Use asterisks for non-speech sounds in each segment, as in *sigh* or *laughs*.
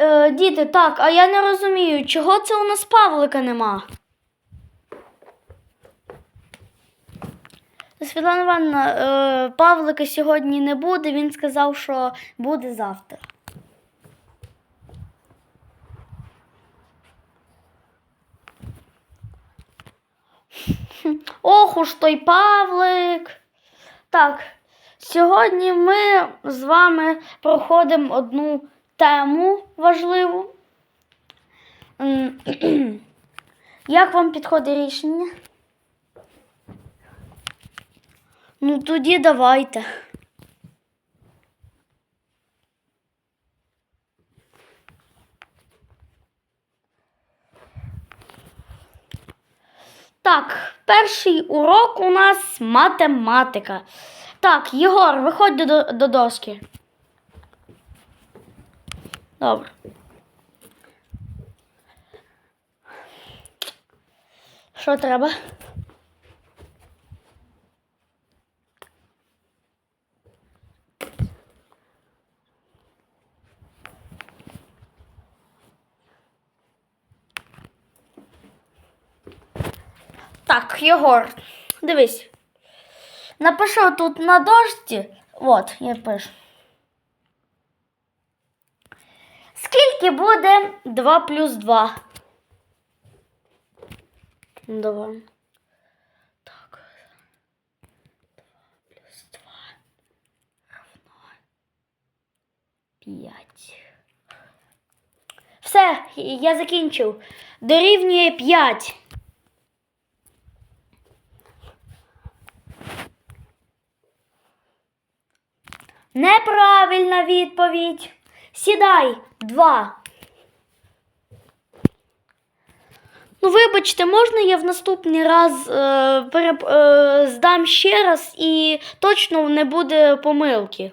Е, діти, так, а я не розумію, чого це у нас Павлика нема? Світлана Івановна, е, Павлика сьогодні не буде, він сказав, що буде завтра. *laughs* Ох уж той Павлик. Так, сьогодні ми з вами проходимо одну тему важливу. *clears throat* Як вам підходить рішення? Ну тоді давайте. Так, перший урок у нас математика. Так, Єгор, виходь до, до доски. Добре. Що треба? Так, Єгор, дивись. Напишу тут на дошці. От, я пишу. Скільки буде 2 плюс 2? Давай. Так. 2 плюс 2 равно 5. Все, я закінчив. Дорівнює 5. Неправильна відповідь. Сідай. Два. Ну, вибачте, можна я в наступний раз е, переп... е, здам ще раз і точно не буде помилки.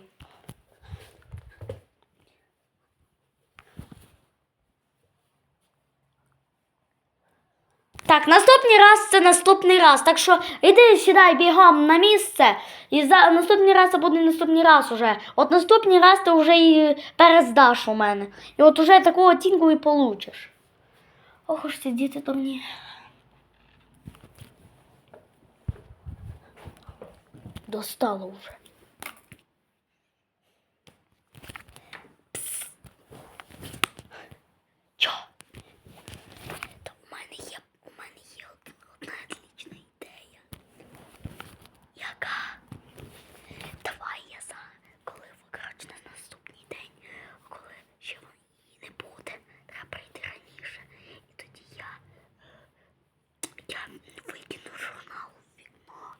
Так, наступний раз це наступний раз. Так що іди сідай бігом на місце. І за наступний раз це буде наступний раз уже. От наступний раз ти вже і перездаш у мене. І от уже таку оцінку і получиш. Ох уж ці діти дурні. Достало вже. Пс. Чо? Та у мене є, у мене є одна отлічна ідея. Яка? Давай я за коли коротше, на наступний день, коли ще її не буде, треба прийти раніше. І тоді я, е, я викину журнал у вікно.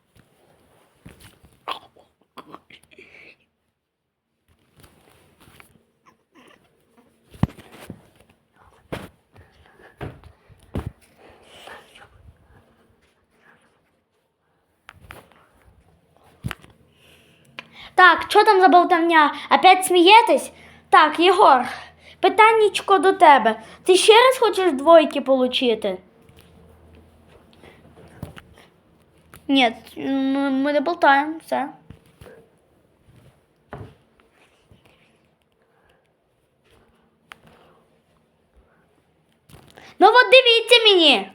Так, що там за болтовня? Опять смієтесь? Так, Єгор, питаннячко до тебе. Ти ще раз хочеш двойки получити? Ні, ми, не болтаємо, все. Ну от дивіться мені.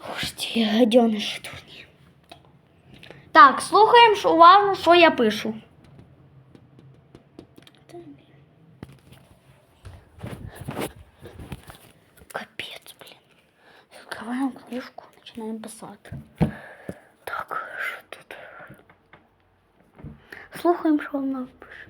Ох, ті гадьониші дурні. Так, слухаємо ж уважно, що я пишу. Капець, блін. Відкриваємо книжку, починаємо писати. Так, що тут? Слухаємо, що вона пише.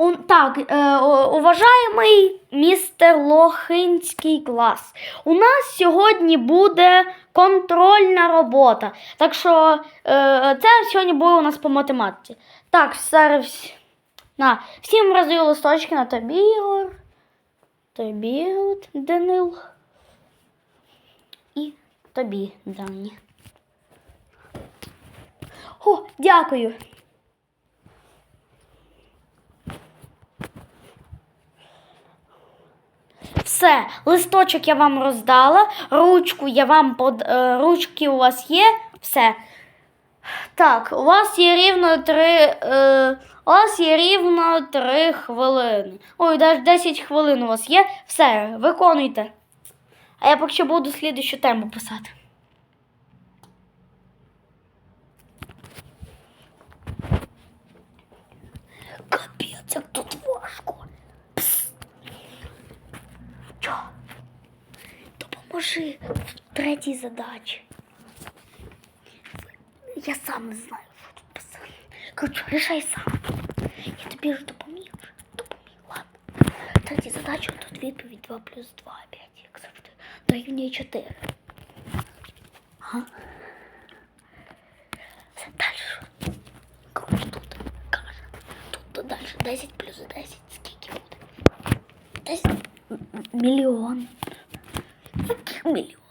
У- Так, е, уважаємий містер Лохинський клас. У нас сьогодні буде контрольна робота. Так що е, це сьогодні буде у нас по математиці. Так, зараз на, всім роздаю листочки на тобі, Ігор. Тобі, Данил. І тобі, Дані. О, дякую. Все, листочок я вам роздала, ручку я вам под... е, ручки у вас є. Все. Так, у вас є рівно три. Е, у вас є рівно три хвилини. Ой, навіть 10 хвилин у вас є. Все, виконуйте. А я поки що буду слідущу тему писати. Капець, як тут Допоможи в третій задачі. Я сам не знаю, що тут писати. Коротше, рішай сам. Я тобі ж допоміг. вже. Допоміг, ладно. Третя задача тут відповідь 2 плюс 2, 5, як завжди. Дорівнює 4. Ага. Все, далі. Коротше, тут каже. Тут далі 10 плюс 10. Скільки буде? 10 м- м- мільйон. Emilio.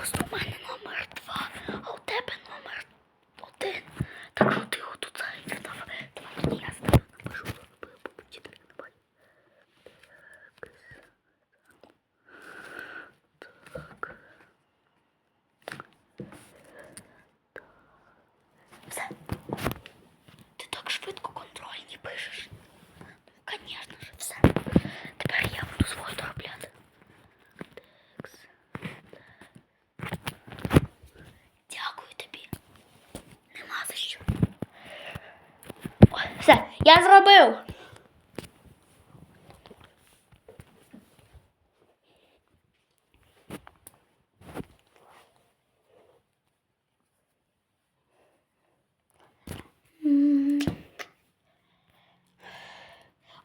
Далі просто у мене номер 2, а у тебе номер 1. Так що ти його тут зареєстрував. Давай тоді я з тебе напишу, що робив, бо вчитель не бачить. Так. Все. Ти так швидко контрольні пишеш. Ну, звісно ж, все. Тепер я буду свою доробляти. Текс. Дякую тобі. Нема за що. Ой, все, я зробив.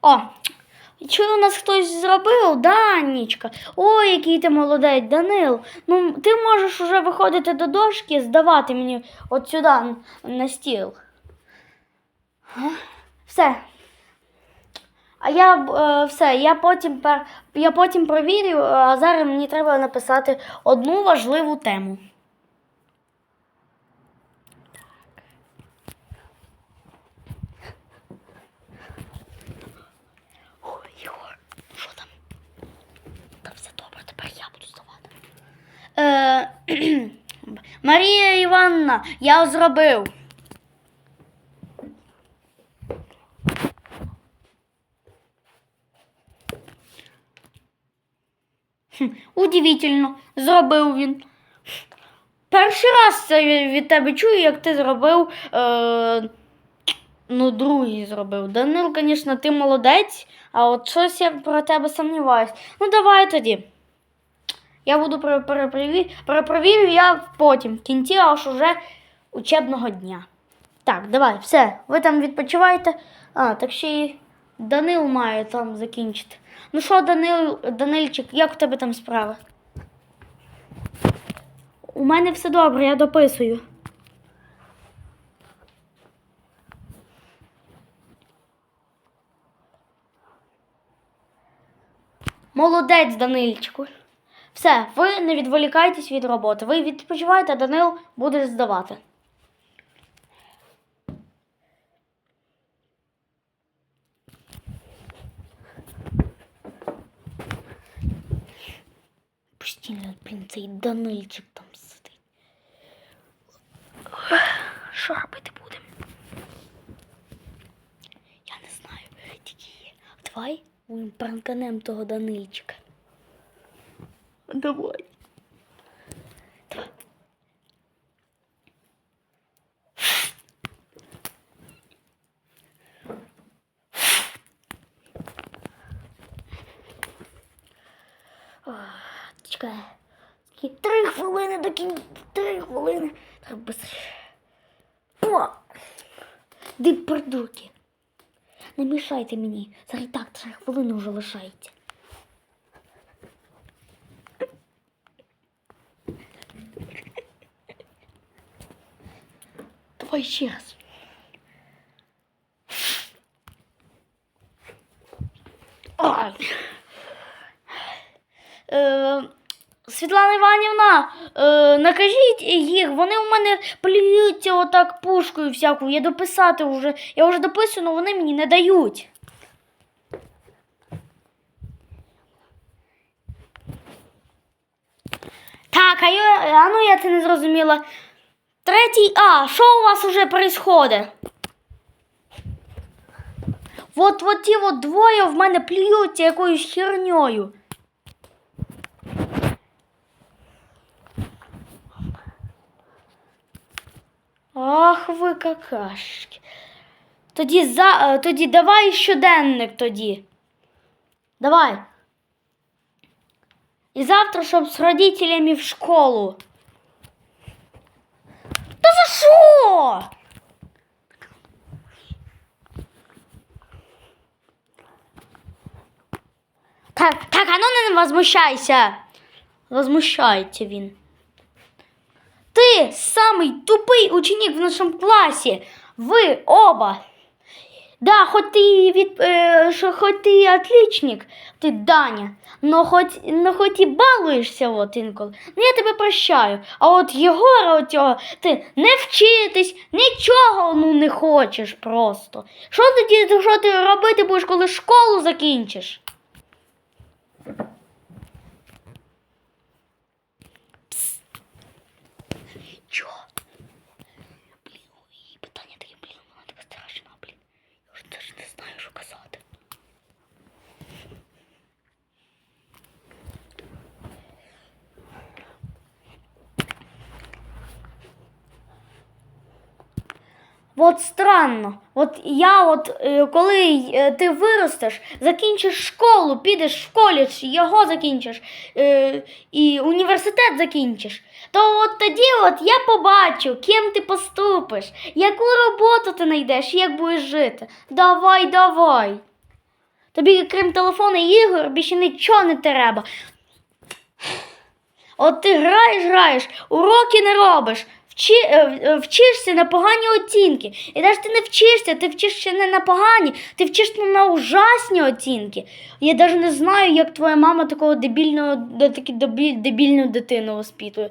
О, чи у нас хтось зробив? Да, Нічка. Ой, який ти молодець, Данил. Ну, ти можеш уже виходити до дошки, здавати мені от сюди на стіл. Га? Все. А я е, все, я потім, я потім провірю, а зараз мені треба написати одну важливу тему. Ой, Ігор, що там? Та все добре, тепер я буду здавати. Е, *clears throat* Марія Івановна, я зробив. Удивительно, зробив він. Перший раз це від тебе чую, як ти зробив. Е, ну, другий зробив. Данил, звісно, ти молодець, а от щось я про тебе сумніваюсь. Ну, давай тоді. Я буду перепровірю я потім, в кінці аж уже учебного дня. Так, давай, все, ви там відпочивайте. А, так ще й Данил має там закінчити. Ну що, Данил, Данильчик, як у тебе там справи? У мене все добре, я дописую. Молодець, Данильчику. Все, ви не відволікайтесь від роботи. Ви відпочиваєте, а Данил буде здавати. Постійно, блін, цей Данильчик там сидить. Що робити будемо? Я не знаю. Тільки давай ми пранканем того Данильчика. Давай. Давай. Чекай. Три хвилини до кінця. Три хвилини. Треба быстрее. По! Ди придурки. Не мішайте мені. Зараз і так три хвилини вже лишається. Давай ще раз. Ой. Е, Світлана Іванівна, е, накажіть їх, вони у мене плюються отак пушкою всякою. Я дописати вже. Я вже дописую, але вони мені не дають. Так, а, я, а ну я це не зрозуміла. Третій А, що у вас уже происходит? Вот, вот ті от двоє в мене плюються якоюсь херньою. Ах ви какашки. Тоді, за, е, тоді давай щоденник тоді. Давай. І завтра, щоб з родителями в школу. Та за що? Так, так, а ну не возмущайся. Возмущається він. Ти самий тупий ученик в нашому класі. Ви оба. Да, хоч ти від, е, хоч ти отличник, ти Даня, но хоч, но хоч і балуєшся от інколи, ну я тебе прощаю. А от Єгора оцього, ти не вчитись, нічого ну, не хочеш просто. Що тоді що ти робити будеш, коли школу закінчиш? Чо? Блін, ой, питання таке, блін, вона така страшна, блін. Я вже теж не знаю, що казати. От странно. От я, от е, коли е, ти виростеш, закінчиш школу, підеш в коледж, його закінчиш е, і університет закінчиш, то от тоді от я побачу, ким ти поступиш, яку роботу ти знайдеш, як будеш жити. Давай, давай. Тобі, крім телефону і ігор, більше нічого не треба. От ти граєш, граєш, уроки не робиш, вчи, е, е, вчишся на погані оцінки. І навіть ти не вчишся, ти вчишся не на погані, ти вчишся на ужасні оцінки. Я навіть не знаю, як твоя мама такого дебільного, дебіль- дебільну дитину воспитує.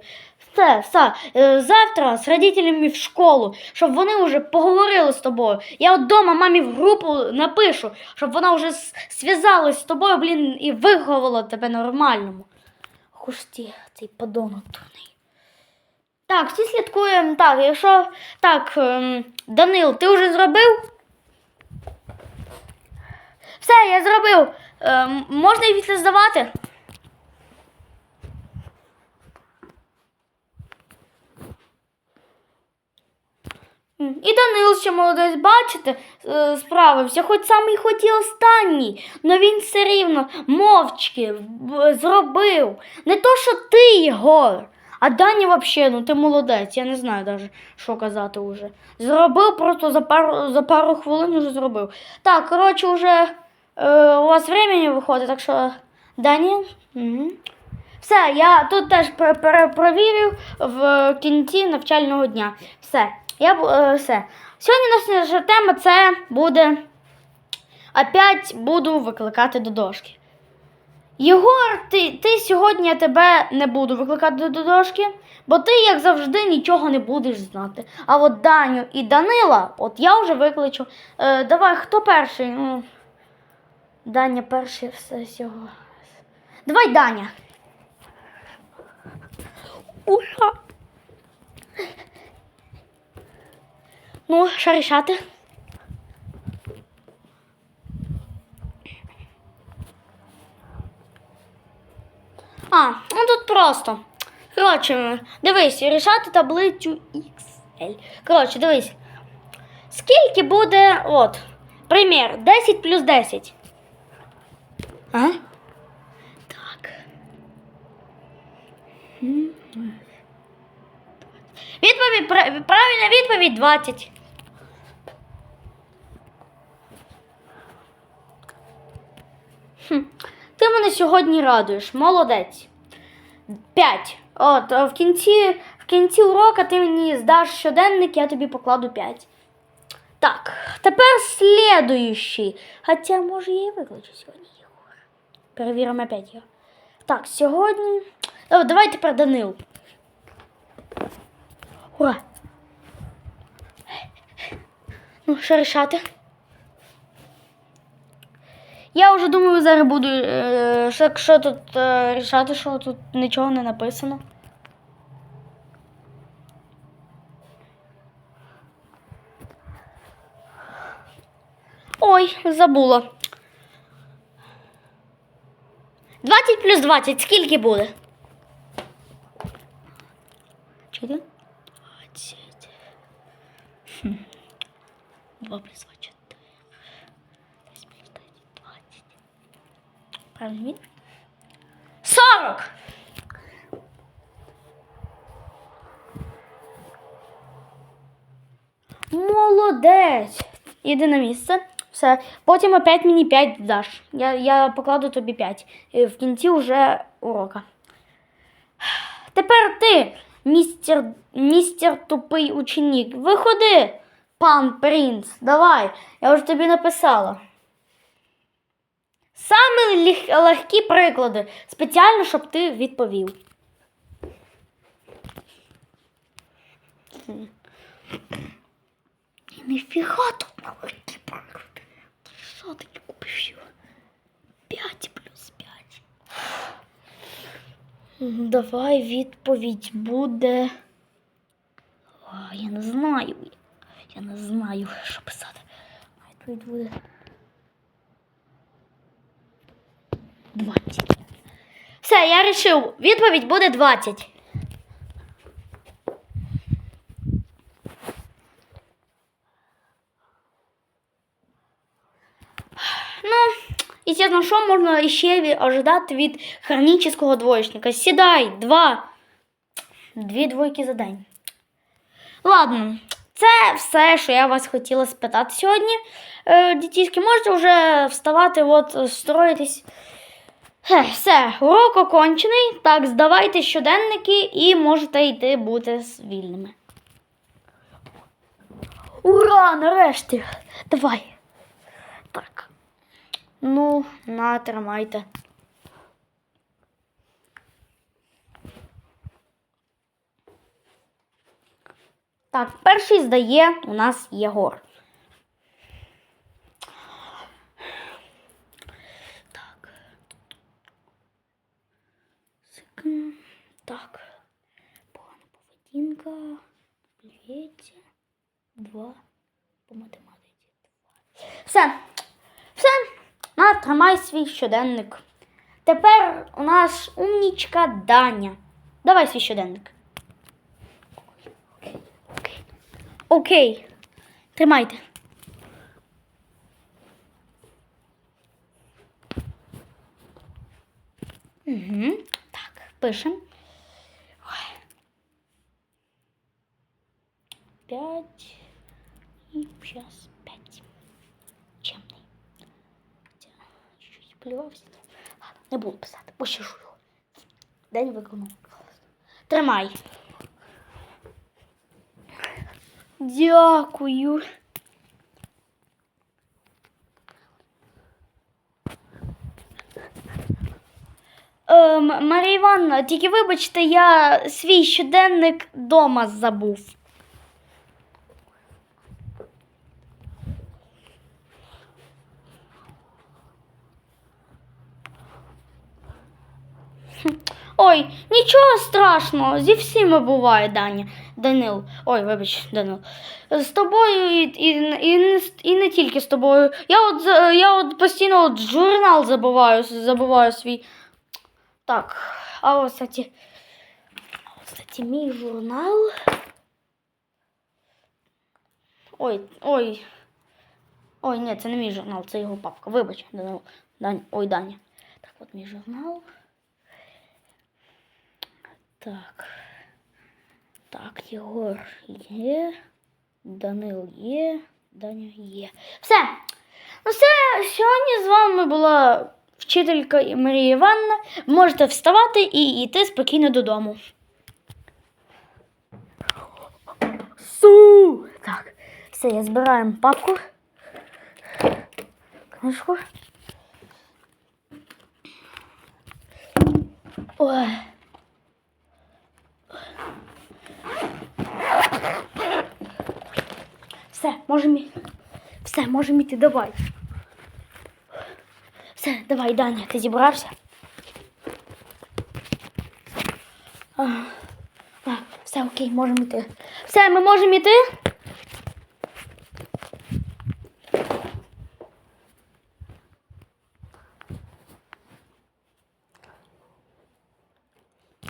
Все, все, е, завтра з родителями в школу, щоб вони вже поговорили з тобою. Я от дома мамі в групу напишу, щоб вона вже зв'язалась з тобою, блін, і виховала тебе нормальному. Хуш ті, цей подонок дурний. Так, всі слідкуємо. Так, якщо. Так, ем, Данил, ти вже зробив? Все, я зробив. Ем, можна після здавати? І Данил ще молодець, бачите, е, справився, хоч хоч і останній, але він все рівно мовчки зробив. Не то, що ти, Єгор, а Даня взагалі, ну ти молодець, я не знаю навіть, що казати вже. Зробив просто за пару, за пару хвилин вже зробив. Так, коротше, вже е, у вас времени виходить, так що Даня. Угу. Все, я тут теж пер- пер- в кінці навчального дня. Все. Я, е, все. Сьогодні наша тема це буде. Опять буду викликати до дошки. Єгор, ти, ти сьогодні тебе не буду викликати до дошки, бо ти, як завжди, нічого не будеш знати. А от Даню і Данила, от я вже викличу. Е, давай, хто перший? Ну, Даня перший все цього. Давай, Даня. Ура! Ну, що рішати? А, ну тут просто. Коротше, дивись, рішати таблицю XL. Коротше, дивись. Скільки буде, от, примір, 10 плюс 10. А? Так. Відповідь, пра- правильна відповідь 20. Хм. Ти мене сьогодні радуєш, молодець. 5. От, в кінці, в кінці урока ти мені здаш щоденник, я тобі покладу 5. Так, тепер слідуючий. Хоча, може, я і виключу сьогодні його. Перевіримо опять його. Так, сьогодні. О, давай тепер Данил. Ура! Ну, що рішати? Я вже думаю, зараз буду. Е, що, тут е, рішати, що тут нічого не написано. Ой, забула. 20 плюс 20, скільки буде? Чотири? 20. Хм. 2 плюс 2, 4. 10 плюс 10, 20. Правильно він? 40! Молодець! Іди на місце. Все. Потім опять мені 5 даш. Я, я покладу тобі 5. І в кінці вже урока. Тепер ти, містер, містер тупий ученик. Виходи, пан принц. Давай. Я вже тобі написала. Саме ліг- легкі приклади. Спеціально, щоб ти відповів. Ніфіга тут на легкі приклади. Ти Що ти не купиш його? 5 плюс 5. Давай відповідь буде. О, я не знаю. Я не знаю, що писати. Відповідь буде. 20. Все, я вирішив. Відповідь буде 20. Ну, і чесно, що можна ще ожидати від хронічного двоєчника? Сідай, два. Дві двойки за день. Ладно, це все, що я вас хотіла спитати сьогодні. Е, дітішки, можете вже вставати, от, строїтись. Все, урок окончений. Так, здавайте щоденники і можете йти бути вільними. Ура! Нарешті! Давай. Так. Ну, на, тримайте. Так, перший здає у нас Єгор. Так. Секунд. Так. Погана поведінка. Плється. Два. По математиці. Два. Все. Все. На, тримай свій щоденник. Тепер у нас умнічка Даня. Давай свій щоденник. Окей. Тримайте. Угу. Так, пишем. Ой. Пять. И сейчас пять. Чемний. Хоча Чуть плювався. Ладно, не буду писати, пощашу його. День виконав. Тримай. Дякую. Марія Івановна, тільки вибачте, я свій щоденник дома забув. Ой, нічого страшного, зі всіми буває, Даня. Данил. Ой, вибач, Данил. З тобою і, і, і, не, і не тільки з тобою. Я от, я от постійно от журнал забуваю, забуваю свій. Так, а ось, кстати, кстати, мій журнал. Ой, ой. Ой, ні, це не мій журнал, це його папка. Вибач. Дань, ой, Даня. Так, от мій журнал. Так. Так, Єгор є. Данил є. Даня є. Все. Ну все, сьогодні з вами була вчителька Марія Івановна. Можете вставати і йти спокійно додому. Су! Так, все, я збираємо папку. Книжку. Ой. Все, можемо. Все, можемо йти, давай. Все, давай, Даня, ти зібрався? А, все окей, можемо йти. Все, ми можемо йти?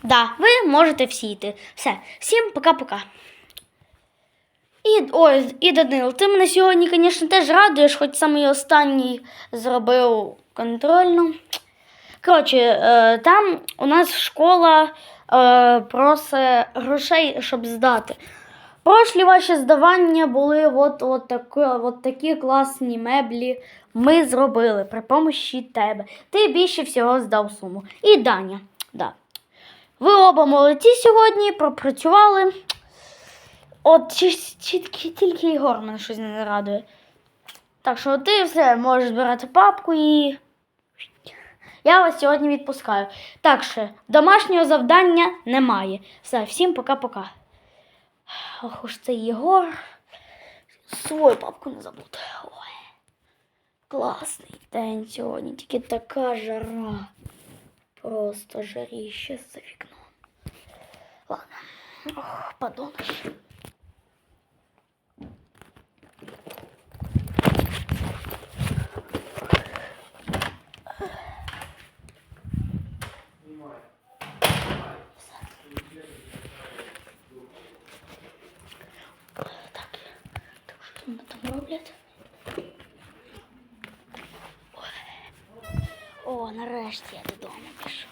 Да, ви можете всі йти. Все, всім пока-пока. І ой, і Данил, ти мене сьогодні, звісно, теж радуєш, хоч самий останній зробив контрольну. Коротше, е, там у нас школа е, просить грошей, щоб здати. Прошлі ваші здавання були от, от, такі, от такі класні меблі. Ми зробили при помощі тебе. Ти більше всього здав суму. І Даня. Да. Ви оба молодці сьогодні, пропрацювали. От чи, чи, тільки- тільки Ігор мене щось не радує. Так що ти все можеш збирати папку і. Я вас сьогодні відпускаю. Так що домашнього завдання немає. Все, всім пока-пока. Ох уж це Єгор. Свою папку не забути. Ой. Класний день сьогодні, тільки така жара. Просто жаріще за вікном. Ладно. Ох, подонок. Так, так що вони там роблять? Ой. О, нарешті я додому пішов.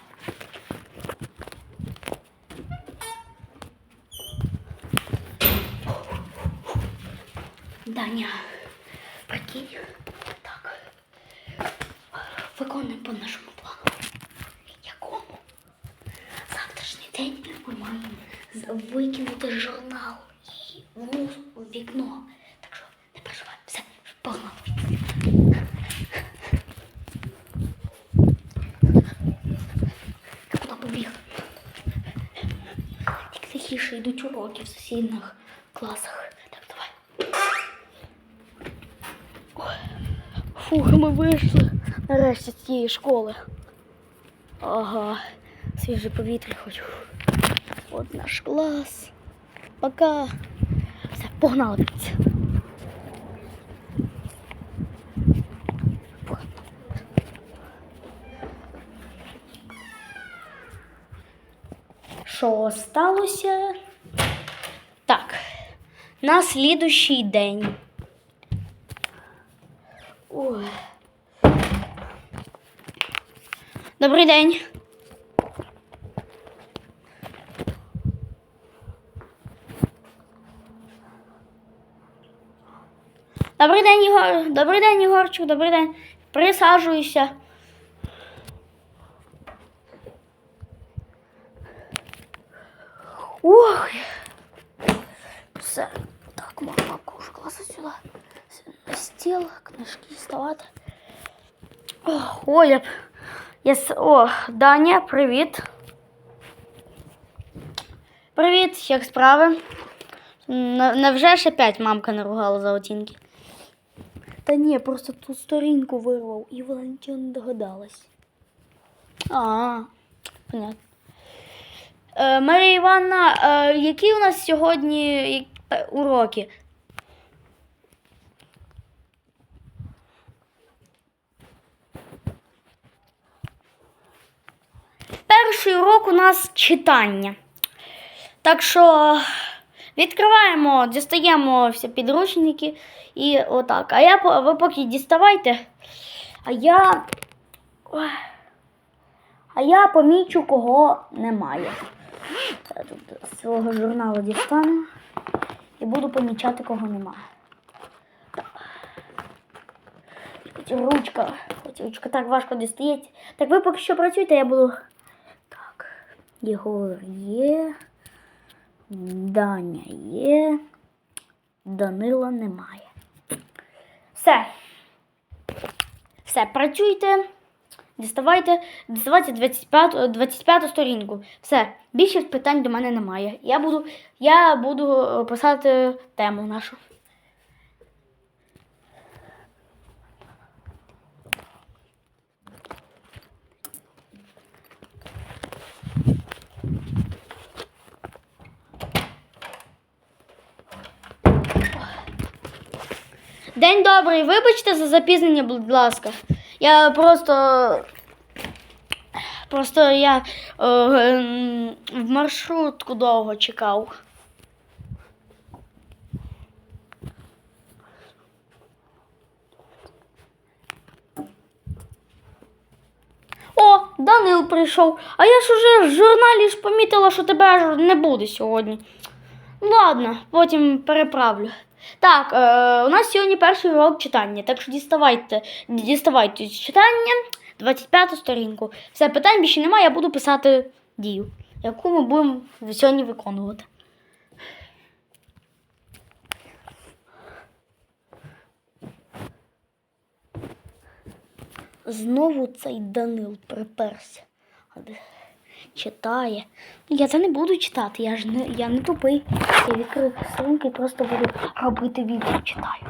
Даня, прикинь. Так. Виконуємо по нашому плану. Якому? Завтрашній день ми маємо викинути журнал і ну, в вікно. Так що не переживай, все, погнали. Куди побіг? Тихіше йдуть уроки в сусідних класах. Так, давай. Фух, ми вийшли нарешті з цієї школи. Ага, свіже повітря хочу. От наш клас. Пока. Все, погнали. Що сталося? Так, на слідущий день. Ой. Добрий день. Добрий день, Ігор. Добрий день, Ігорчик, добрий день. Присаджуйся. Ох. Все. Так, мама куш класу сюди. На стіл, книжки вставати. Ой, я, я с- О, Даня, привіт. Привіт, як справи? Невже ж опять мамка наругала за оцінки? Та ні, просто ту сторінку вирвав і Валентина не догадалась. А, понятно. Е, Марія Івановна, е, які у нас сьогодні е, уроки? Перший урок у нас читання. Так що відкриваємо, дістаємо всі підручники і отак. А я ви поки діставайте. А я. А я помічу, кого немає. Це тут з свого журналу дістану і буду помічати, кого нема. Так. Хоч Ручка. Ручка так важко дістається. Так ви поки що працюйте, я буду. Єгор є. Даня є. Данила немає. Все. Все, працюйте. Діставайте, діставайте 25, 25 сторінку. Все, більше питань до мене немає. Я буду, я буду е, писати тему нашу. День добрий, вибачте за запізнення, будь ласка. Я просто. Просто я е, в маршрутку довго чекав. О, Данил прийшов. А я ж уже в журналі ж помітила, що тебе не буде сьогодні. Ладно, потім переправлю. Так, е, у нас сьогодні перший урок читання, так що діставайте, діставайте читання 25 сторінку. Все, питань більше немає, я буду писати дію, яку ми будемо сьогодні виконувати. Знову цей Данил приперся. Читає. Ну, Я це не буду читати, я ж не, я не тупий. Я відкрив сторінки і просто буду робити відео читаю.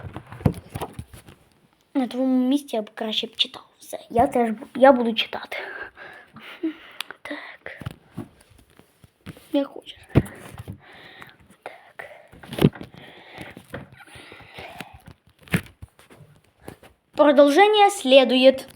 На твоєму місці я б краще б читав. Все, я теж я буду читати. *laughs* Так. Я хочу. Так. Продолжение следует.